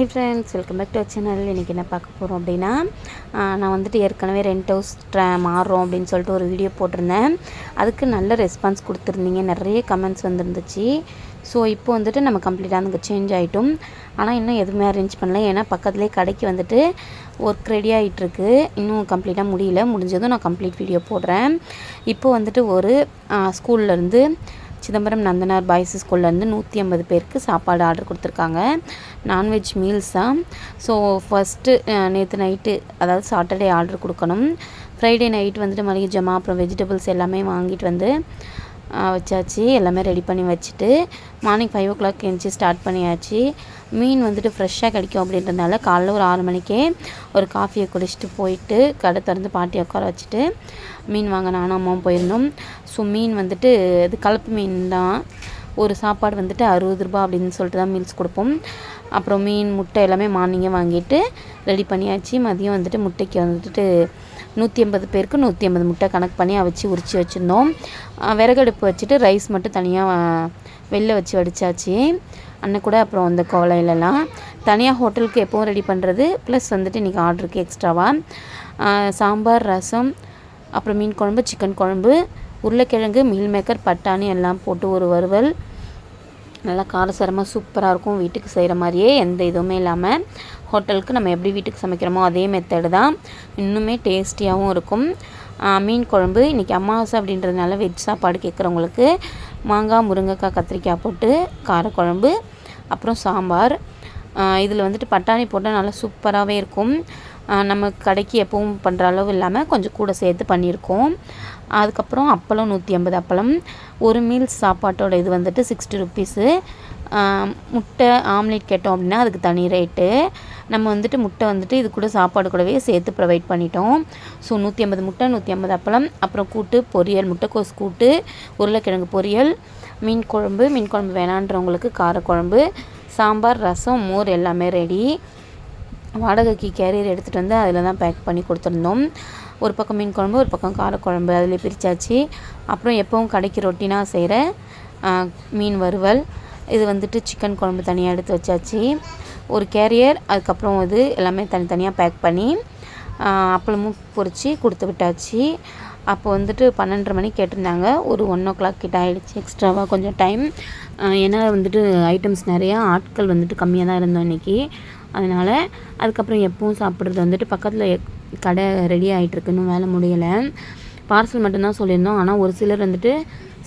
Hi friends welcome back to channel இன்றைக்கி என்ன பார்க்க போகிறோம் அப்படின்னா நான் வந்துட்டு ஏற்கனவே ரெண்ட் ஹவுஸ் ட்ரா மாறுறோம் அப்படின்னு சொல்லிட்டு ஒரு வீடியோ போட்டிருந்தேன். அதுக்கு நல்ல ரெஸ்பான்ஸ் கொடுத்துருந்தீங்க. நிறைய கமெண்ட்ஸ் வந்துருந்துச்சு. ஸோ இப்போ வந்துட்டு நம்ம கம்ப்ளீட்டாக அங்கே சேஞ்ச் ஆகிட்டோம் ஆனால் இன்னும் எதுவுமே அரேஞ்ச் பண்ணல. ஏன்னா பக்கத்துலேயே கடைக்கு வந்துட்டு ஒர்க் ரெடி ஆகிட்டுருக்கு இன்னும் கம்ப்ளீட்டாக முடியல. முடிஞ்சதும் நான் கம்ப்ளீட் வீடியோ போடுறேன். இப்போ வந்துட்டு ஒரு ஸ்கூல்லேருந்து சிதம்பரம் நந்தனார் பாய்ஸ் ஸ்கூல்லேருந்து நூற்றி ஐம்பது பேருக்கு சாப்பாடு ஆர்டர் கொடுத்துருக்காங்க. நான்வெஜ் மீல்ஸ் தான் ஸோ ஃபஸ்ட்டு நேற்று நைட்டு அதாவது சாட்டர்டே ஆர்டர் கொடுக்கணும். ஃப்ரைடே நைட் வந்துட்டு மளிகை ஜமா அப்புறம் வெஜிடபிள்ஸ் எல்லாமே வாங்கிட்டு வந்து வச்சாச்சு. எல்லாமே ரெடி பண்ணி வச்சுட்டு மார்னிங் ஃபைவ் ஓ கிளாக் எழுந்துச்சி ஸ்டார்ட் பண்ணியாச்சு. மீன் வந்துட்டு ஃப்ரெஷ்ஷாக கிடைக்கும் அப்படின்றதுனால காலைல ஒரு ஆறு மணிக்கே ஒரு காஃபியை குடிச்சிட்டு போயிட்டு கடை திறந்து பாட்டி உட்கார வச்சுட்டு மீன் வாங்க நானும் அம்மாவும் போயிருந்தோம். ஸோ மீன் வந்துட்டு இது கலப்பு மீன் தான். ஒரு சாப்பாடு வந்துட்டு அறுபது ரூபா அப்படின்னு சொல்லிட்டு தான் மீல்ஸ் கொடுப்போம். அப்புறம் மீன் முட்டை எல்லாமே மார்னிங்கே வாங்கிட்டு ரெடி பண்ணியாச்சு. மதியம் வந்துட்டு முட்டைக்கு வந்துட்டு நூற்றி ஐம்பது பேருக்கு நூற்றி ஐம்பது முட்டை கணக்கு பண்ணி அவிச்சு உரித்து வச்சுருந்தோம். விறகடுப்பு வச்சுட்டு ரைஸ் மட்டும் தனியாக வெளில வச்சு வடித்தாச்சு அன்னை கூட அப்புறம் அந்த கோலையிலலாம். தனியாக ஹோட்டலுக்கு எப்போவும் ரெடி பண்ணுறது ப்ளஸ் வந்துட்டு இன்றைக்கி ஆர்டருக்கு எக்ஸ்ட்ராவாக சாம்பார் ரசம் அப்புறம் மீன் குழம்பு சிக்கன் குழம்பு உருளைக்கிழங்கு மீல் மேக்கர் பட்டாணி எல்லாம் போட்டு ஒரு வறுவல். நல்லா காரசாரமாக சூப்பராக இருக்கும். வீட்டுக்கு செய்கிற மாதிரியே எந்த இதுவுமே இல்லாமல் ஹோட்டலுக்கு நம்ம எப்படி வீட்டுக்கு சமைக்கிறோமோ அதே மெத்தடு தான். இன்னுமே டேஸ்டியாகவும் இருக்கும். மீன் குழம்பு. இன்றைக்கி அமாவாசை அப்படின்றதுனால வெஜ் சாப்பாடு கேட்குறவங்களுக்கு மாங்காய் முருங்கைக்காய் கத்திரிக்காய் போட்டு காரக்குழம்பு அப்புறம் சாம்பார். இதில் வந்துட்டு பட்டாணி போட்டால் நல்லா சூப்பராகவே இருக்கும். நம்ம கடைக்கு எப்பவும் பண்ணுற அளவு இல்லாமல் கொஞ்சம் கூட சேர்த்து பண்ணியிருக்கோம். அதுக்கப்புறம் அப்பளம் நூற்றி ஐம்பது அப்பளம். ஒரு மீல்ஸ் சாப்பாட்டோட இது வந்துட்டு சிக்ஸ்டி ருப்பீஸு முட்டை ஆம்லேட் கேட்டோம் அப்படின்னா அதுக்கு தனி ரேட்டு நம்ம வந்துட்டு முட்டை வந்துட்டு இது கூட சாப்பாடு கூடவே சேர்த்து ப்ரொவைட் பண்ணிட்டோம். ஸோ நூற்றி ஐம்பது முட்டை நூற்றி ஐம்பது அப்பளம். அப்புறம் கூட்டு பொரியல் முட்டைக்கோஸ் கூட்டு உருளைக்கிழங்கு பொரியல் மீன் குழம்பு மீன் குழம்பு வேணான்றவங்களுக்கு காரக்குழம்பு சாம்பார் ரசம் மோர் எல்லாமே ரெடி வாடகைக்கு கேரியர் எடுத்துகிட்டு வந்து அதில் தான் பேக் பண்ணி கொடுத்துருந்தோம். ஒரு பக்கம் மீன் குழம்பு ஒரு பக்கம் காரக்குழம்பு அதில் பிரித்தாச்சு அப்புறம் எப்போவும் கடைக்கு ரொட்டினாக செய்கிற மீன் வறுவல். இது வந்துட்டு சிக்கன் குழம்பு தனியாக எடுத்து வச்சாச்சு. ஒரு கேரியர் அதுக்கப்புறம் இது எல்லாமே தனித்தனியாக பேக் பண்ணி அப்பளமும் பொறிச்சு கொடுத்து விட்டாச்சு. அப்போ வந்துட்டு பன்னெண்டரை மணி கேட்டிருந்தாங்க. ஒரு ஒன் ஓ கிளாக் கிட்ட ஆகிடுச்சு எக்ஸ்ட்ராவாக கொஞ்சம் டைம் ஏன்னா வந்துட்டு ஐட்டம்ஸ் நிறையா ஆட்கள் வந்துட்டு கம்மியாக தான் இருந்தோம் இன்றைக்கி அதனால் அதுக்கப்புறம் எப்பவும் சாப்பிட்றது வந்துட்டு பக்கத்தில் கடை ரெடி ஆகிட்டுருக்கு இன்னும் வேலை முடியலை. பார்சல் மட்டும்தான் சொல்லியிருந்தோம். ஆனால் ஒரு சிலர் வந்துட்டு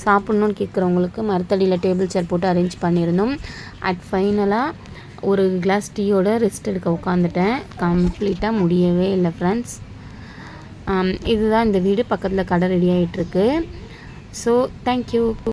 சாப்பிட்ணுன்னு கேட்குறவங்களுக்கு மரத்தடியில் டேபிள் சேர் போட்டு அரேஞ்ச் பண்ணியிருந்தோம். அட் ஃபைனலாக ஒரு கிளாஸ் டீயோட ரெஸ்ட் எடுக்க உட்காந்துட்டேன் கம்ப்ளீட்டாக முடியவே இல்லை ஃப்ரெண்ட்ஸ் இதுதான் இந்த வீடு பக்கத்தில் கடை ரெடி ஆகிட்டுருக்கு ஸோ தேங்க்யூ